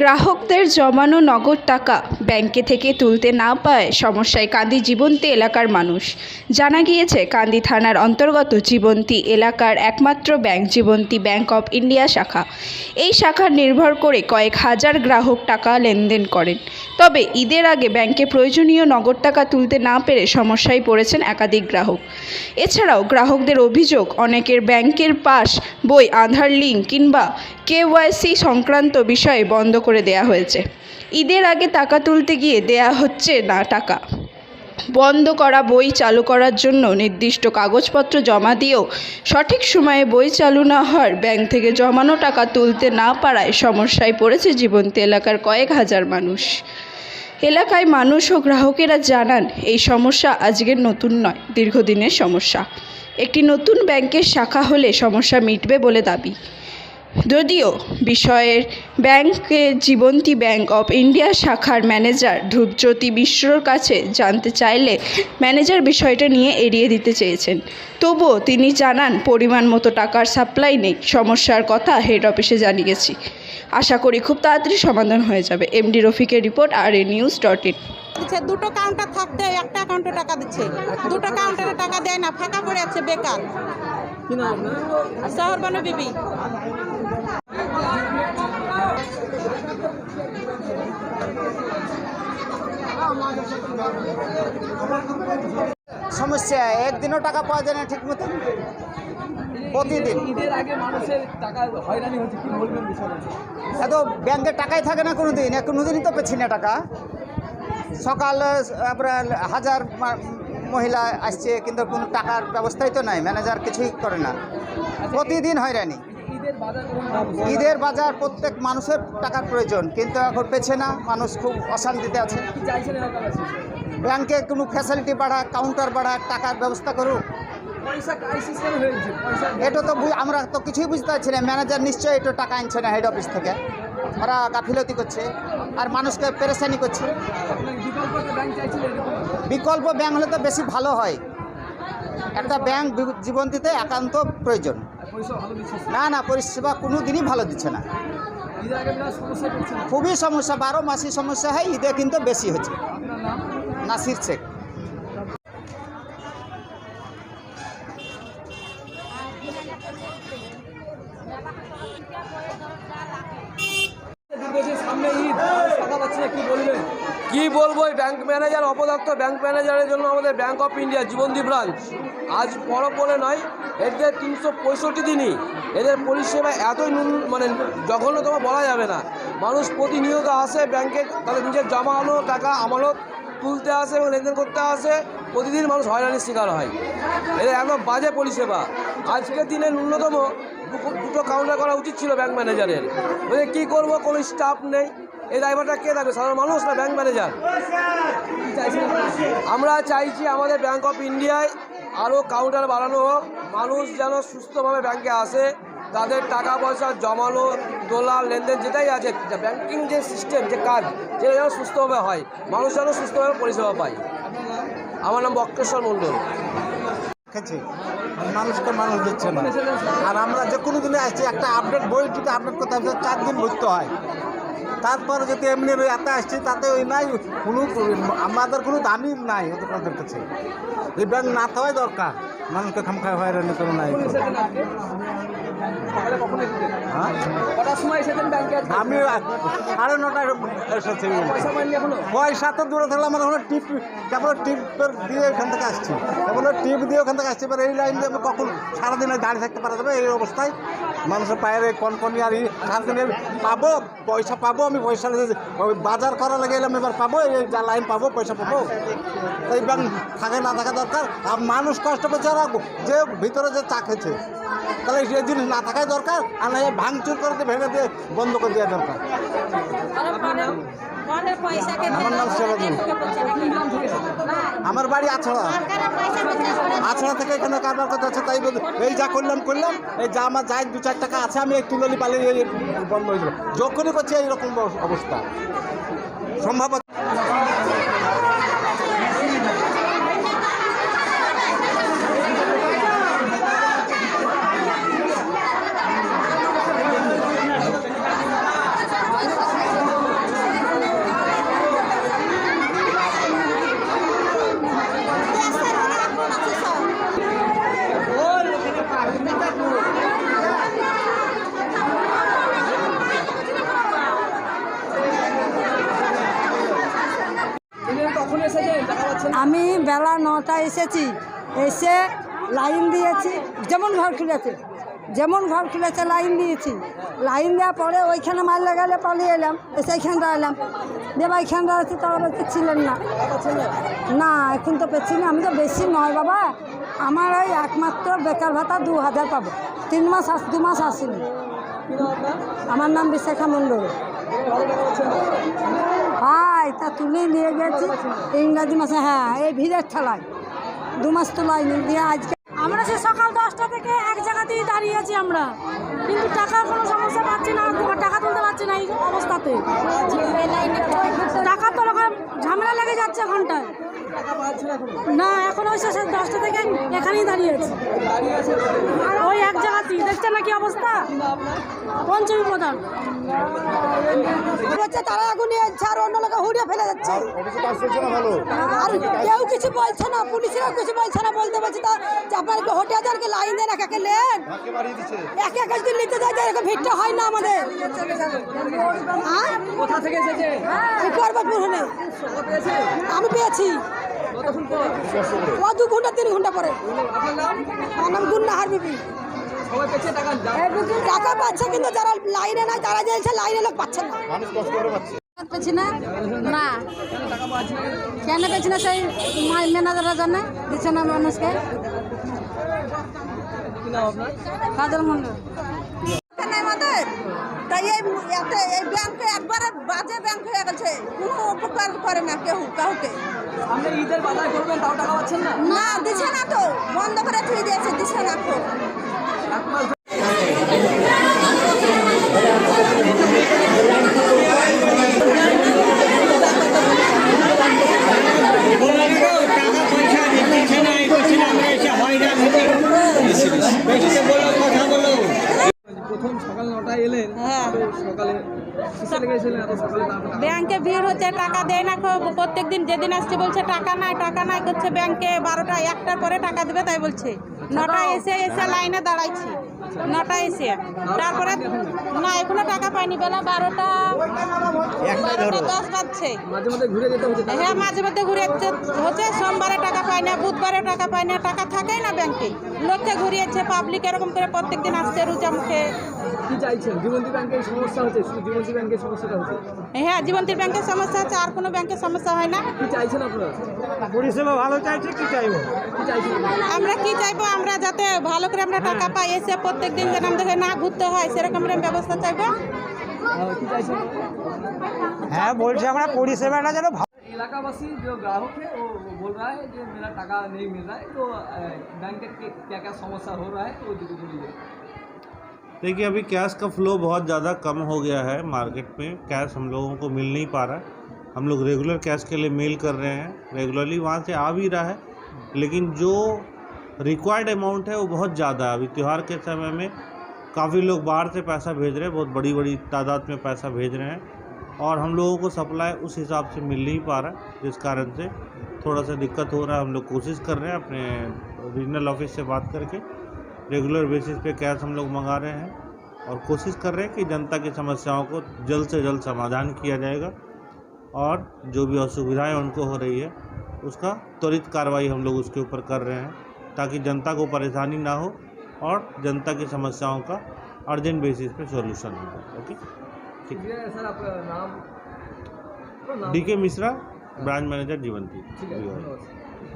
গ্রাহকদের জমানো নগদ টাকা ব্যাংকে থেকে তুলতে না পায় সমস্যায় কান্দি জীবন্তী এলাকার মানুষ। জানা গিয়েছে কান্দি থানার অন্তর্গত জীবন্তী এলাকার একমাত্র bank Jibanti bank of India শাখা। এই শাখা নির্ভর করে কয়েক হাজার গ্রাহক টাকা লেনদেন করেন। তবে ঈদের আগে ব্যাংকে প্রয়োজনীয় নগদ টাকা তুলতে না পেরে সমস্যায় পড়েছেন একাধিক গ্রাহক। এছাড়াও গ্রাহকদের অভিযোগ, অনেকের ব্যাংকের পাস, বই, আধার লিঙ্ক কিংবা কেওয়াইসি সংক্রান্ত বিষয়ে বন্ধ করে দেয়া হয়েছে। ঈদের আগে টাকা তুলতে গিয়ে দেয়া হচ্ছে না টাকা। বন্ধ করা বই চালু করার জন্য নির্দিষ্ট কাগজপত্র জমা দিয়েও সঠিক সময়ে বই চালু না হওয়ার ব্যাংক থেকে জমানো টাকা তুলতে না পারায় সমস্যায় পড়েছে জীবন্তী এলাকার কয়েক হাজার মানুষ। এলাকায় মানুষ ও গ্রাহকেরা জানান, এই সমস্যা আজকের নতুন নয়, দীর্ঘদিনের সমস্যা। একটি নতুন ব্যাংকের শাখা হলে সমস্যা মিটবে বলে দাবি। যদিও বিষয়ের ব্যাংকে জীবন্তী ব্যাংক অফ ইন্ডিয়া শাখার ম্যানেজার ধ্রুবজ্যোতি মিশ্রর কাছে জানতে চাইলে ম্যানেজার বিষয়টা নিয়ে এড়িয়ে দিতে চেয়েছেন। তবুও তিনি জানান, পরিমাণ মতো টাকার সাপ্লাই নেই, সমস্যার কথা হেড অফিসে জানিয়েছি। আশা করি খুব তাড়াতাড়ি সমাধান হয়ে যাবে। MD রফিকের report, R A news dot in. দিচ্ছে, দুটো কাউন্টার থাকতে একটা অ্যাকাউন্টে টাকা দিচ্ছে। দুটো কাউন্টারে টাকা দেয় না, ফাঁকা পড়ে আছে, বেকার। শহর বিবি। সমস্যা একদিনও টাকা পাওয়া যায় না ঠিক মতো প্রতিদিন। ঈদের আগে মানুষের টাকা হয়রানি হচ্ছে কি বলবেন এত ব্যাংকে টাকাই থাকে না কোনো দিন কোনো দিনই তো পেছি না টাকা। সকাল আপনার হাজার মহিলা আসছে কিন্তু কোনো টাকার ব্যবস্থাই তো নাই ম্যানেজার কিছুই করে না। প্রতিদিন হয়রানি। ঈদের বাজার প্রত্যেক মানুষের টাকার প্রয়োজন, কিন্তু এখন পেছে না, মানুষ খুব অশান্তিতে আছে। ব্যাংকে কোনো ফ্যাসিলিটি বাড়া কাউন্টার বাড়া টাকার ব্যবস্থা করুক। এটা তো আমরা তো কিছুই বুঝতে পারছি না। ম্যানেজার নিশ্চয়ই একটু টাকা আনছে না হেড অফিস থেকে। ওরা গাফিলতি করছে, আর মানুষকে পেরেশানি করছে। বিকল্প ব্যাংক হলে তো বেশি ভালো হয়। একটা ব্যাংক বি- জীবনটিতে একান্ত প্রয়োজন। না না পরিষেবা কোনো দিনই ভালো দিচ্ছে না। খুবই সমস্যা বারো মাসি সমস্যা হয় ঈদে কিন্তু বেশি হচ্ছে। নাসির শেখ দীর্ঘদিন সামনে ঈদ টাকা পাচ্ছে না কি বলবেন কি বলব, এই ব্যাংক ম্যানেজার অপদস্থ ব্যাংক ম্যানেজারের জন্য আমাদের bank of India Jibondi branch আজ পরব বলে নয়, এদের তিনশো পঁয়ষট্টি দিনই এদের পরিষেবা এতই নুন মানে জঘন্যতম বলা যাবে না। মানুষ প্রতিনিয়ত আসে ব্যাংকে তাদের নিজের জমানো টাকা, আমানত তুলতে আসে এবং লেনদেন করতে আসে। প্রতিদিন মানুষ হয়রানির শিকার হয়। এদের একদম বাজে পরিষেবা। আজকের দিনে ন্যূনতম দুটো- কাউন্টার করা উচিত ছিল ব্যাংক ম্যানেজারের বলে কী করব? কোনো স্টাফ নেই। এই ড্রাইভারটা কে থাকবে সাধারণ মানুষ না ব্যাংক ম্যানেজার আমরা চাইছি আমাদের ব্যাংক অফ ইন্ডিয়ায় আরও কাউন্টার বাড়ানো হোক। মানুষ যেন সুস্থভাবে ব্যাংকে আসে। তাদের টাকা পয়সা জমানো, তোলা, লেনদেন যেটাই আছে ব্যাংকিং যে সিস্টেম যে কাজ, সেটা যেন সুস্থভাবে হয়। মানুষ যেন সুস্থভাবে পরিষেবা পায়। আমার নাম বক্রেশ্বর মণ্ডল। মানুষকে মানুষ দিচ্ছে না। আর আমরা যে কোনো দিনে আসছি, একটা আপডেট বই যদি আপডেট করতে হবে চার দিন ভরতে হয়। তারপরে যদি এমনি এতে আসছি, তাতে ওই নাই, কোনো আমাদের কোনো দামই নাই ওদের কাছে। এই ব্যাংক না থাকাই দরকার। মানুষকে খামখা হয়রানি কোনো নাই। হ্যাঁ? আমি সাড়ে নটায় পয়সা তো দূরে থাকলে আমার ওখানে টিপ, কেবল টিপ দিয়ে ওখান থেকে আসছি। কেবল টিপ দিয়ে ওখান থেকে আসছি, এবার এই লাইন দিয়ে কখন সারাদিনে দাঁড়িয়ে থাকতে পারা যাবে? এই অবস্থায় মানুষের পায়ের এই কনকনি আর এই পাবো, পয়সা পাবো, আমি পয়সা বাজার করা লাগে এলাম, এবার পাবো, এই যা লাইন পাবো, পয়সা পাবো। এই ব্যাংক থাকে না থাকা দরকার, আর মানুষ কষ্ট পেয়েছে আর যে ভিতরে যে চা খেয়েছে। তাহলে সেই জিনিস না থাকাই দরকার, আর না এই ভাঙচুর করে ভেঙে দিয়ে বন্ধ করে দেওয়া দরকার। আমার বাড়ি আছড়া। আছড়া থেকে এখানে কারবার করতে আছে তাই এই যা করলাম করলাম এই যা আমার যাই দু চার টাকা আছে আমি এই তুলনি পালিয়ে বন্ধ হয়েছিল যখনই করছি এইরকম অবস্থা। সম্ভবত আমি বেলা নটা এসেছি, এসে লাইন দিয়েছি, যেমন ঘর খুলেছে, যেমন ঘর খুলেছে লাইন দিয়েছি। লাইন দেওয়ার পরে ওইখানে মারলে গেলে পালিয়ে এলাম, এসে এইখানে দাঁড়ালাম দিয়ে বা এইখানে দাঁড়াচ্ছি তারা ছিলেন না। না, এখন তো পেছি না আমি তো বেশি নয় বাবা। আমার ওই একমাত্র বেকার ভাতা দু হাজার পাবো। তিন মাস আস, দু মাস আসেনি। আমার নাম বিশাখা মণ্ডল। ভাই তা তুলে নিয়ে গেছি। ইংরাজি মাসে হ্যাঁ এই ভিড়ের ঠেলায়। দু মাস তো লাইনি দিয়ে আজকে আমরা সে সকাল দশটা থেকে এক জায়গাতেই দাঁড়িয়ে আছি আমরা। কিন্তু টাকার কোনো সমস্যা পাচ্ছি না টাকা তুলতে পারছি না এই অবস্থাতে। টাকা তো ঝামেলা লেগে যাচ্ছে ঘন্টায়। না এখন ওই শেষে দশটা থেকে এখানেই দাঁড়িয়ে আছি ওই এক জায়গাতেই দেখছেন না কি অবস্থা? পঞ্চমী প্রধান। হচ্ছে তারা আগুন নিয়ে যাচ্ছে আর অন্য লোক হুড়িয়ে ফেলে যাচ্ছে আর কেউ কিছু বলছে না পুলিশেরা কিছু বলছে না বলতে বলছে তা যে আপনার কি হোটে হাজারকে লাইন দেন এক একে লেন। এক এক যদি নিতে যায় যে এরকম ভিড়টা হয় না আমাদের। হ্যাঁ? কোথা থেকে এসেছে? আমি পেয়েছি। ও দু ঘণ্টা তিন ঘণ্টা পরে। আমার নাম টাকা টাকা পাচ্ছে কিন্তু যারা লাইনে নাই তারা লাইনে লোক পাচ্ছে না। পেছি না? না। কেন পেছি না সেই ম্যানেজারের জন্য দিচ্ছে না মানুষকে। কি কাজল মন্ডল তাই এই ব্যাংকে একবারে বাজে ব্যাংক হয়ে গেছে কোনো উপকার করে না কেউ কাউকে আপনি ঈদের বাজার করবেন তাও টাকা পাচ্ছেন না? না দিছে না তো। বন্ধ করে থুই দিয়েছে দিছে না তো এক মাস প্রথম সকাল নটায় এলেন হ্যাঁ। তো সকালে কিসে লেগেছিলেন এত সকালে না আপনার? ব্যাংকে ভিড় হচ্ছে টাকা দেয় না প্রত্যেক দিন যেদিন আসছে বলছে টাকা নাই টাকা নাই করছে ব্যাংকে। বারোটা একটার পরে টাকা দেবে তাই বলছে। নটা এসে এসে লাইনে দাঁড়াইছি। নটায় এসে। তারপরে না এখনও টাকা পাইনি। বেলা বারোটা বারোটা দশ বাজছে। হ্যাঁ মাঝে মধ্যে ঘুরে হচ্ছে সোমবারে টাকা পাই না বুধবারে টাকা পাই না। টাকা থাকেই না ব্যাংকে। লোককে ঘুরিয়েছে পাবলিক এরকম করে প্রত্যেক দিন আসছে রুচা মুখে কি চাইছেন? জীবন্তী ব্যাংকের সমস্যা হচ্ছে জীবন্তী ব্যাংকের সমস্যাটা হচ্ছে? হ্যাঁ জীবন্তীর ব্যাংকের সমস্যা আছে আর কোনো ব্যাংকের সমস্যা হয় না। কি চাইছেন আপনারা? পরিষেবা ভালো চাইছে কি চাইব? কি আমরা কি চাইব? আমরা যাতে ভালো করে আমরা টাকা পাই এসে প্রত্যেক দিন যেন আমাদেরকে না ঘুরতে হয় সেরকম আমরা ব্যবস্থা চাইব। হ্যাঁ বলছি আমরা পরিষেবাটা যেন इलाकावासी जो ग्राहक है, वो बोल रहा है कि मेरा टाका नहीं मिल रहा है तो बैंक के क्या क्या समस्या हो रहा है वो तो बोलिए। देखिए, अभी कैश का फ्लो बहुत ज़्यादा कम हो गया है मार्केट में। कैश हम लोगों को मिल नहीं पा रहा। है हम लोग रेगुलर कैश के लिए मेल कर रहे हैं। रेगुलरली वहाँ से आ भी रहा है, लेकिन जो रिक्वायर्ड अमाउंट है, वो बहुत ज़्यादा है। अभी त्यौहार के समय में काफ़ी लोग बाहर से पैसा भेज रहे हैं, बहुत बड़ी बड़ी तादाद में पैसा भेज रहे हैं। और हम लोगों को सप्लाई उस हिसाब से मिल नहीं पा रहा है जिस कारण से थोड़ा सा दिक्कत हो रहा है। हम लोग कोशिश कर रहे हैं अपने रीजनल ऑफ़िस से बात करके रेगुलर बेसिस पे कैश हम लोग मंगा रहे हैं और कोशिश कर रहे हैं कि जनता की समस्याओं को जल्द से जल्द समाधान किया जाएगा और जो भी असुविधाएँ उनको हो रही है, उसका त्वरित कार्रवाई हम लोग उसके ऊपर कर रहे हैं, ताकि जनता को परेशानी ना हो और जनता की समस्याओं का अर्जेंट बेसिस पे सॉल्यूशन हो ओके? ठीक है। सर आपका नाम? डी के मिश्रा ब्रांच मैनेजर जीवंती। ठीक है